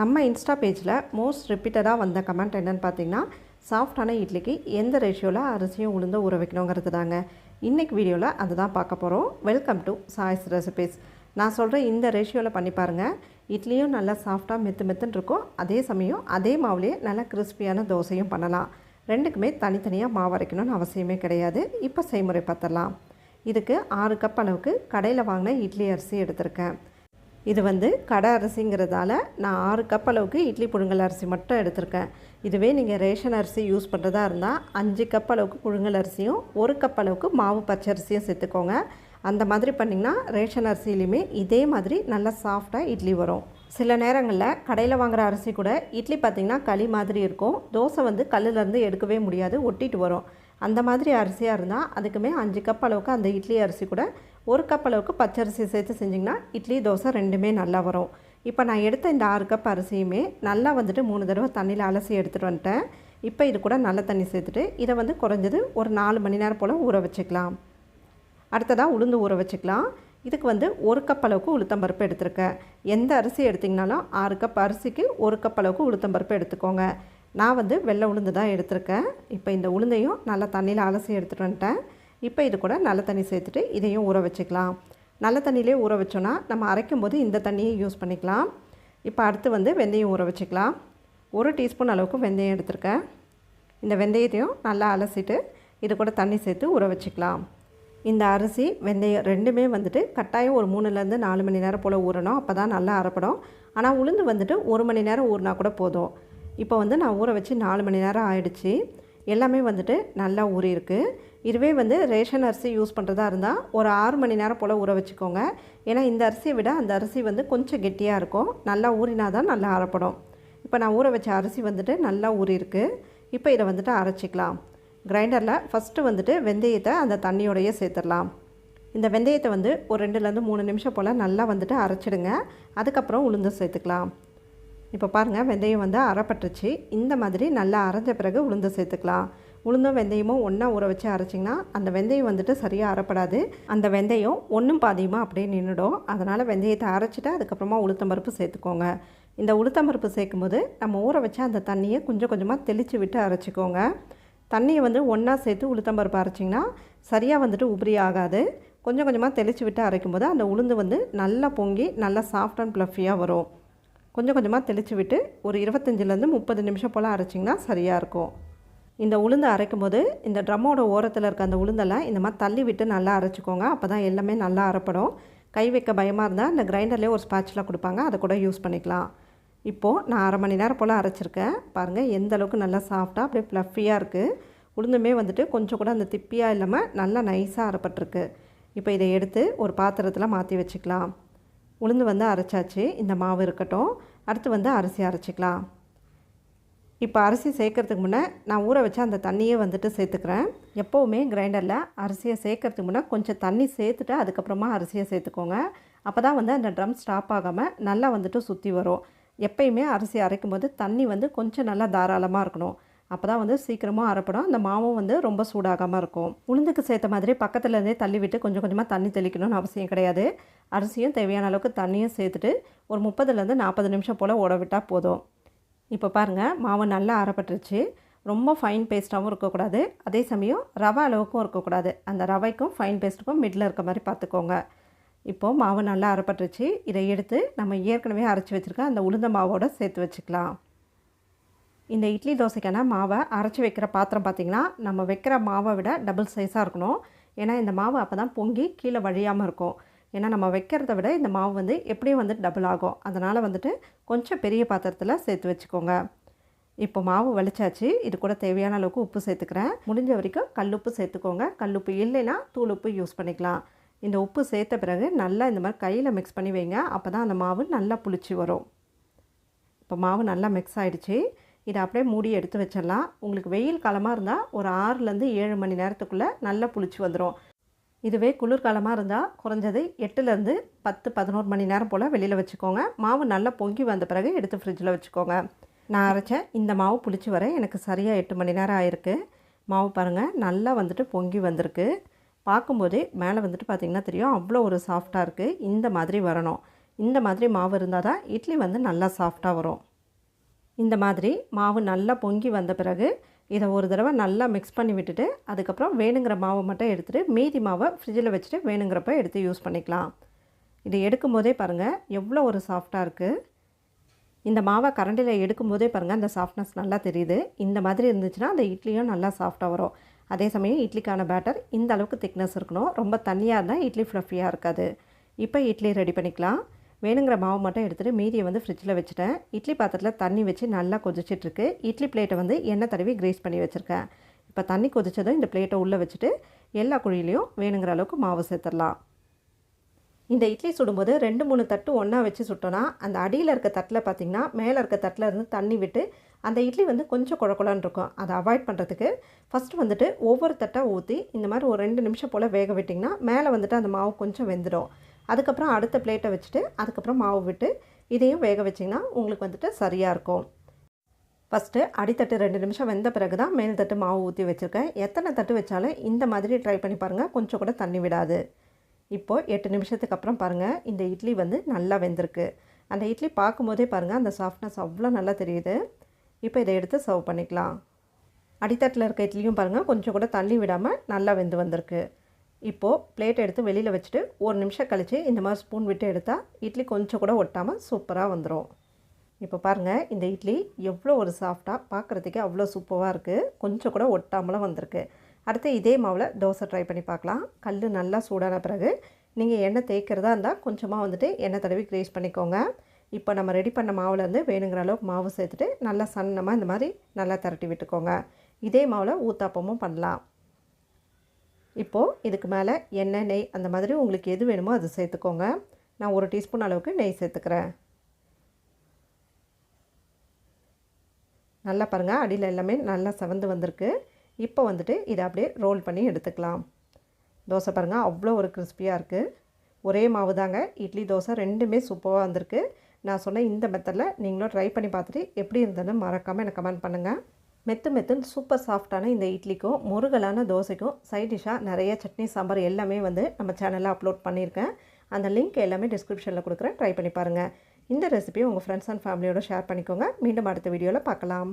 நம்ம இன்ஸ்டா பேஜில் மோஸ்ட் ரிப்பீட்டடாக வந்த கமெண்ட் என்னன்னு பார்த்தீங்கன்னா சாஃப்டான இட்லிக்கு எந்த ரேஷியோவில் அரிசியும் உளுந்து ஊற வைக்கணுங்கிறது தாங்க. இன்றைக்கி வீடியோவில் அதுதான் பார்க்க போகிறோம் வெல்கம் டு சாய்ஸ் ரெசிபீஸ் நான் சொல்கிற இந்த ரேஷியோவில் பண்ணி பாருங்கள் இட்லியும் நல்லா சாஃப்டாக மெத்து மெத்துன்னு இருக்கும். அதே சமயம் அதே மாவுலேயே நல்லா கிறிஸ்பியான தோசையும் பண்ணலாம். ரெண்டுக்குமே தனித்தனியாக மாவு அரைக்கணும்னு அவசியமே கிடையாது. இப்போ செய்முறை பார்த்துடலாம். இதுக்கு ஆறு கப் அளவுக்கு கடையில் வாங்கின இட்லி அரிசி எடுத்திருக்கேன். இது வந்து கடை அரிசிங்கிறதால நான் ஆறு கப் அளவுக்கு இட்லி புழுங்கல் அரிசி மட்டும் எடுத்திருக்கேன். இதுவே நீங்கள் ரேஷன் அரிசி யூஸ் பண்ணுறதா இருந்தால் அஞ்சு கப் அளவுக்கு புழுங்கல் அரிசியும் ஒரு கப் அளவுக்கு மாவு பச்சரிசியும் சேர்த்துக்கோங்க. அந்த மாதிரி பண்ணிங்கன்னா ரேஷன் அரிசிலையுமே இதே மாதிரி நல்லா சாஃப்டாக இட்லி வரும். சில நேரங்களில் கடையில் வாங்குகிற அரிசி கூட இட்லி பார்த்திங்கன்னா களி மாதிரி இருக்கும். தோசை வந்து கல்லுலேருந்து எடுக்கவே முடியாது ஒட்டிட்டு வரும். அந்த மாதிரி அரிசியாக இருந்தால் அதுக்குமே அஞ்சு கப் அளவுக்கு அந்த இட்லி அரிசி கூட ஒரு கப் அளவுக்கு பச்சரிசி சேர்த்து செஞ்சிங்கன்னா இட்லி தோசை ரெண்டுமே நல்லா வரும். இப்போ நான் எடுத்த இந்த ஆறு கப் அரிசியுமே நல்லா வந்துட்டு மூணு தடவை தண்ணியில் அலசி எடுத்துகிட்டு வந்துட்டேன். இப்போ இது கூட நல்ல தண்ணி சேர்த்துட்டு இதை வந்து குறைஞ்சது ஒரு நாலு மணி நேரம் போல் ஊற வச்சுக்கலாம். அடுத்ததாக உளுந்து ஊற வச்சுக்கலாம். இதுக்கு வந்து ஒரு கப் அளவுக்கு உளுத்தம்பருப்பு எடுத்திருக்கேன். எந்த அரிசி எடுத்திங்கனாலும் ஆறு கப் அரிசிக்கு ஒரு கப் அளவுக்கு உளுத்தம்பருப்பு எடுத்துக்கோங்க. நான் வந்து வெள்ளை உளுந்து தான் எடுத்திருக்கேன். இப்போ இந்த உளுந்தையும் நல்லா தண்ணியில் அலசி எடுத்துகிட்டு வந்துட்டேன். இப்போ இது கூட நல்ல தண்ணி சேர்த்துட்டு இதையும் ஊற வச்சுக்கலாம். நல்ல தண்ணியிலே ஊற வச்சோன்னா நம்ம அரைக்கும் போது இந்த தண்ணியை யூஸ் பண்ணிக்கலாம். இப்போ அடுத்து வந்து வெந்தயம் ஊற வச்சுக்கலாம். ஒரு டீஸ்பூன் அளவுக்கு வெந்தயம் எடுத்திருக்கேன். இந்த வெந்தயத்தையும் நல்லா அலசிட்டு இது கூட தண்ணி சேர்த்து ஊற வச்சுக்கலாம். இந்த அரிசி வெந்தயம் ரெண்டுமே வந்துட்டு கட்டாயம் ஒரு மூணுலேருந்து நாலு மணி நேரம் போல் ஊறணும். அப்போ தான் நல்லா அரைப்படும். ஆனால் உளுந்து வந்துட்டு ஒரு மணி நேரம் ஊறினா கூட போதும். இப்போ வந்து நான் ஊற வச்சு நாலு மணி நேரம் ஆயிடுச்சு. எல்லாமே வந்துட்டு நல்லா ஊறியிருக்கு. இதுவே வந்து ரேஷன் அரிசி யூஸ் பண்ணுறதா இருந்தால் ஒரு ஆறு மணி நேரம் போல் ஊற வச்சுக்கோங்க. ஏன்னா இந்த அரிசியை விட அந்த அரிசி வந்து கொஞ்சம் கெட்டியாக இருக்கும். நல்லா ஊறினா தான் நல்லா அரைப்படும். இப்போ நான் ஊற வச்ச அரிசி வந்துட்டு நல்லா ஊறியிருக்கு. இப்போ இதை வந்துட்டு அரைச்சிக்கலாம். கிரைண்டரில் ஃபஸ்ட்டு வந்துட்டு வெந்தயத்தை அந்த தண்ணியோடையே சேர்த்துடலாம். இந்த வெந்தயத்தை வந்து ஒரு ரெண்டுலேருந்து மூணு நிமிஷம் போல் நல்லா வந்துட்டு அரைச்சிடுங்க. அதுக்கப்புறம் உளுந்து சேர்த்துக்கலாம். இப்போ பாருங்கள் வெந்தயம் வந்து அரைப்பட்டுருச்சு. இந்த மாதிரி நல்லா அரைஞ்ச பிறகு உளுந்து சேர்த்துக்கலாம். உளுந்தும் வெந்தயமும் ஒன்றா ஊற வச்சு அரைச்சிங்கன்னா அந்த வெந்தயம் வந்துட்டு சரியாக அரைப்படாது அந்த வெந்தயம் ஒன்றும் பாதியமாக அப்படியே நின்றுடும் அதனால் வெந்தயத்தை அரைச்சிட்டு அதுக்கப்புறமா உளுத்தம்பருப்பு சேர்த்துக்கோங்க. இந்த உளுத்தம்பருப்பு சேர்க்கும்போது நம்ம ஊற வச்ச அந்த தண்ணியை கொஞ்சம் கொஞ்சமாக தெளித்து விட்டு அரைச்சிக்கோங்க. தண்ணியை வந்து ஒன்றா சேர்த்து உளுத்தம்பருப்பு அரைச்சிங்கன்னா சரியாக வந்துட்டு உபரி ஆகாது. கொஞ்சம் கொஞ்சமாக தெளித்து விட்டு அரைக்கும் போது அந்த உளுந்து வந்து நல்லா பொங்கி நல்லா சாஃப்ட் அண்ட் ப்ளஃபியாக வரும். கொஞ்சம் கொஞ்சமாக தெளித்து விட்டு ஒரு இருபத்தஞ்சிலேருந்து முப்பது நிமிஷம் போல் அரைச்சிங்கன்னா சரியாக இருக்கும். இந்த உளுந்து அரைக்கும் போது இந்த ட்ரம்மோட ஓரத்தில் இருக்க அந்த உளுந்தெல்லாம் இந்த மாதிரி தள்ளி விட்டு நல்லா அரைச்சிக்கோங்க. அப்போ தான் எல்லாமே நல்லா அரைப்படும். கை வைக்க பயமாக இருந்தால் இந்த கிரைண்டர்லேயே ஒரு ஸ்பாட்சில் கொடுப்பாங்க. அதை கூட யூஸ் பண்ணிக்கலாம். இப்போது நான் அரை மணி நேரம் போல் அரைச்சிருக்கேன். பாருங்கள் எந்த அளவுக்கு நல்லா சாஃப்டாக அப்படியே ஃப்ளஃபியாக இருக்குது உளுந்துமே வந்துட்டு கொஞ்சம் கூட அந்த திப்பியாக இல்லாமல் நல்லா நைஸாக அரைப்பட்டிருக்கு. இப்போ இதை எடுத்து ஒரு பாத்திரத்தில் மாற்றி வச்சுக்கலாம். உளுந்து வந்து அரைச்சாச்சு. இந்த மாவு இருக்கட்டும். அடுத்து வந்து அரிசி அரைச்சிக்கலாம். இப்போ அரிசி சேர்க்கறதுக்கு முன்னே நான் ஊற வச்ச அந்த தண்ணியே வந்துட்டு சேர்த்துக்கிறேன். எப்போவுமே கிரைண்டரில் அரிசியை சேர்க்கறதுக்கு முன்னே கொஞ்சம் தண்ணி சேர்த்துட்டு அதுக்கப்புறமா அரிசியை சேர்த்துக்கோங்க. அப்போ தான் வந்து அந்த ட்ரம் ஸ்டாப் ஆகாமல் நல்லா வந்துட்டு சுற்றி வரும். எப்பயுமே அரிசி அரைக்கும் போது தண்ணி வந்து கொஞ்சம் நல்லா தாராளமாக இருக்கணும். அப்போ தான் வந்து சீக்கிரமாக அரைப்படும். அந்த மாவும் வந்து ரொம்ப சூடாகாமல் இருக்கும். உளுந்துக்கு சேர்த்த மாதிரி பக்கத்துலேருந்தே தள்ளி விட்டு கொஞ்சம் கொஞ்சமாக தண்ணி தெளிக்கணும்னு அவசியம் கிடையாது. அரிசியும் தேவையான அளவுக்கு தண்ணியும் சேர்த்துட்டு ஒரு முப்பதுலேருந்து நாற்பது நிமிஷம் போல் ஓட விட்டால் போதும். இப்போ பாருங்கள் மாவு நல்லா அரைப்பட்டுருச்சு. ரொம்ப ஃபைன் பேஸ்ட்டாகவும் இருக்கக்கூடாது. அதே சமயம் ரவை அளவுக்கும் இருக்கக்கூடாது. அந்த ரவைக்கும் ஃபைன் பேஸ்ட்டுக்கும் மிடில் இருக்க மாதிரி பார்த்துக்கோங்க. இப்போது மாவு நல்லா அரைப்பட்டுருச்சு. இதை எடுத்து நம்ம ஏற்கனவே அரைச்சி வச்சுருக்க அந்த உளுந்த மாவோடு சேர்த்து வச்சுக்கலாம். இந்த இட்லி தோசைக்கான மாவை அரைச்சி வைக்கிற பாத்திரம் பார்த்திங்கன்னா நம்ம வைக்கிற மாவை விட டபுள் சைஸாக இருக்கணும். ஏன்னா இந்த மாவு அப்போ தான் பொங்கி கீழே வழியாமல் இருக்கும். ஏன்னா நம்ம வைக்கிறத விட இந்த மாவு வந்து எப்படியும் வந்து டபுள் ஆகும். அதனால் வந்துட்டு கொஞ்சம் பெரிய பாத்திரத்தில் சேர்த்து வச்சுக்கோங்க. இப்போ மாவு வலிச்சாச்சு. இது கூட தேவையான அளவுக்கு உப்பு சேர்த்துக்கிறேன். முடிஞ்ச வரைக்கும் கல்லுப்பு சேர்த்துக்கோங்க. கல்லுப்பு இல்லைன்னா தூள் உப்பு யூஸ் பண்ணிக்கலாம். இந்த உப்பு சேர்த்த பிறகு நல்லா இந்த மாதிரி கையில் மிக்ஸ் பண்ணி வைங்க. அப்போ தான் அந்த மாவு நல்லா புளிச்சு வரும். இப்போ மாவு நல்லா மிக்ஸ் ஆகிடுச்சு இதை அப்படியே மூடி எடுத்து வச்சிடலாம். உங்களுக்கு வெயில் காலமாக இருந்தால் ஒரு ஆறுலேருந்து ஏழு மணி நேரத்துக்குள்ளே நல்லா புளிச்சு வந்துடும் இதுவே குளிர்காலமாக இருந்தால் குறைஞ்சது எட்டுலேருந்து பத்து பதினோரு மணி நேரம் போல் வெளியில் வச்சுக்கோங்க. மாவு நல்லா பொங்கி வந்த பிறகு எடுத்து ஃப்ரிட்ஜில் வச்சுக்கோங்க. நான் அரைச்ச இந்த மாவு புளிச்சு வர எனக்கு சரியாக எட்டு மணி நேரம் ஆயிருக்கு. மாவு பாருங்கள் நல்லா வந்துட்டு பொங்கி வந்திருக்கு. பார்க்கும்போதே மேலே வந்துட்டு பார்த்திங்கன்னா தெரியும் அவ்வளோ ஒரு சாஃப்டாக இருக்குது இந்த மாதிரி வரணும். இந்த மாதிரி மாவு இருந்தால் தான் இட்லி வந்து நல்லா சாஃப்டாக வரும். இந்த மாதிரி மாவு நல்லா பொங்கி வந்த பிறகு இதை ஒரு தடவை நல்லா மிக்ஸ் பண்ணி விட்டுட்டு அதுக்கப்புறம் வேணுங்கிற மாவை மட்டும் எடுத்துகிட்டு மீதி மாவை ஃப்ரிட்ஜில் வச்சுட்டு வேணுங்கிறப்ப எடுத்து யூஸ் பண்ணிக்கலாம். இது எடுக்கும் போதே பாருங்கள் எவ்வளோ ஒரு சாஃப்டாக இருக்குது இந்த மாவை கரண்டியில் எடுக்கும் போதே பாருங்கள் அந்த சாஃப்ட்னஸ் நல்லா தெரியுது. இந்த மாதிரி இருந்துச்சுன்னா அந்த இட்லியும் நல்லா சாஃப்டாக வரும். அதே சமயம் இட்லிக்கான பேட்டர் இந்த அளவுக்கு திக்னஸ் இருக்கணும். ரொம்ப தண்ணியாக இருந்தால் இட்லி ஃப்ளஃபியாக இருக்காது. இப்போ இட்லி ரெடி பண்ணிக்கலாம். வேணுங்கிற மாவு மட்டும் எடுத்துகிட்டு மீதியை வந்து ஃப்ரிட்ஜில் வச்சுட்டேன். இட்லி பாத்திரத்தில் தண்ணி வச்சு நல்லா கொதிச்சிட்ருக்கு. இட்லி பிளேட்டை வந்து எண்ணெய் தடவி கிரேஸ் பண்ணி வச்சுருக்கேன். இப்போ தண்ணி கொதிச்சதும் இந்த பிளேட்டை உள்ளே வச்சுட்டு எல்லா குழியிலையும் வேணுங்கிற அளவுக்கு மாவு சேர்த்துடலாம். இந்த இட்லி சுடும்போது ரெண்டு மூணு தட்டு ஒன்றா வச்சு சுட்டோன்னா அந்த அடியில் இருக்க தட்டில் பார்த்திங்கன்னா மேலே இருக்க தட்டில் இருந்து தண்ணி விட்டு அந்த இட்லி வந்து கொஞ்சம் குழக்குழான் இருக்கும். அதை அவாய்ட் பண்ணுறதுக்கு ஃபஸ்ட்டு வந்துட்டு ஒவ்வொரு தட்டாக ஊற்றி இந்த மாதிரி ஒரு ரெண்டு நிமிஷம் போல் வேக விட்டிங்கன்னா மேலே வந்துட்டு அந்த மாவு கொஞ்சம் வெந்துடும். அதுக்கப்புறம் அடுத்த பிளேட்டை வச்சுட்டு அதுக்கப்புறம் மாவு விட்டு இதையும் வேக வச்சிங்கன்னா உங்களுக்கு வந்துட்டு சரியாக இருக்கும். ஃபஸ்ட்டு அடித்தட்டு ரெண்டு நிமிஷம் வெந்த பிறகு தான் மேல் தட்டு மாவு ஊற்றி வச்சுருக்கேன். எத்தனை தட்டு வச்சாலும் இந்த மாதிரி ட்ரை பண்ணி பாருங்கள் கொஞ்சம் கூட தண்ணி விடாது. இப்போது எட்டு நிமிஷத்துக்கு அப்புறம் பாருங்கள் இந்த இட்லி வந்து நல்லா வெந்திருக்கு. அந்த இட்லி பார்க்கும்போதே பாருங்கள் அந்த சாஃப்ட்னஸ் அவ்வளோ நல்லா தெரியுது. இப்போ இதை எடுத்து சர்வ் பண்ணிக்கலாம். அடித்தட்டில் இருக்க இட்லியும் பாருங்கள் கொஞ்சம் கூட தண்ணி விடாமல் நல்லா வெந்து வந்திருக்கு. இப்போது பிளேட் எடுத்து வெளியில் வச்சுட்டு ஒரு நிமிஷம் கழித்து இந்த மாதிரி ஸ்பூன் விட்டு எடுத்தால் இட்லி கொஞ்சம் கூட ஒட்டாமல் சூப்பராக வந்துடும் இப்போ பாருங்கள் இந்த இட்லி எவ்வளோ ஒரு சாஃப்டாக பார்க்குறதுக்கே அவ்வளோ சூப்பராக இருக்குது கொஞ்சம் கூட ஒட்டாமலாம் வந்திருக்கு. அடுத்து இதே மாவில் தோசை ட்ரை பண்ணி பார்க்கலாம். கல் நல்லா சூடான பிறகு நீங்கள் எண்ணெய் தேய்க்கிறதா இருந்தால் கொஞ்சமாக வந்துட்டு எண்ணெய் தடவி கிரேஸ் பண்ணிக்கோங்க. இப்போ நம்ம ரெடி பண்ண மாவுலேருந்து வேணுங்கிற அளவுக்கு மாவு சேர்த்துட்டு நல்லா சன்னமாக இந்த மாதிரி நல்லா திரட்டி விட்டுக்கோங்க. இதே மாவில் ஊத்தாப்பமும் பண்ணலாம். இப்போது இதுக்கு மேலே எண்ணெய் நெய் அந்த மாதிரி உங்களுக்கு எது வேணுமோ அது சேர்த்துக்கோங்க. நான் ஒரு டீஸ்பூன் அளவுக்கு நெய் சேர்த்துக்கிறேன். நல்லா பாருங்கள் அடியில் எல்லாமே நல்லா செவந்து வந்திருக்கு. இப்போ வந்துட்டு இதை அப்படியே ரோல் பண்ணி எடுத்துக்கலாம். தோசை பாருங்கள் அவ்வளோ ஒரு கிறிஸ்பியாக இருக்குது ஒரே மாவு தாங்க இட்லி தோசை ரெண்டுமே சூப்பராக வந்திருக்கு. நான் சொன்ன இந்த மெத்தடில் நீங்களும் ட்ரை பண்ணி பார்த்துட்டு எப்படி இருந்ததுன்னு மறக்காமல் எனக்கு கமெண்ட் பண்ணுங்கள் மெத்து மெத்துன்னு சூப்பர் சாஃப்டான இந்த இட்லிக்கும் முருகலான தோசைக்கும் சைட் டிஷ்ஷாக நிறைய சட்னி சாம்பார் எல்லாமே வந்து நம்ம சேனலில் அப்லோட் பண்ணியிருக்கேன். அந்த லிங்க் எல்லாமே டிஸ்கிரிப்ஷனில் கொடுக்குறேன். ட்ரை பண்ணி பாருங்கள் இந்த ரெசிபியை உங்கள் ஃப்ரெண்ட்ஸ் அண்ட் ஃபேமிலியோட ஷேர் பண்ணிக்கோங்க. மீண்டும் அடுத்த வீடியோவில் பார்க்கலாம்.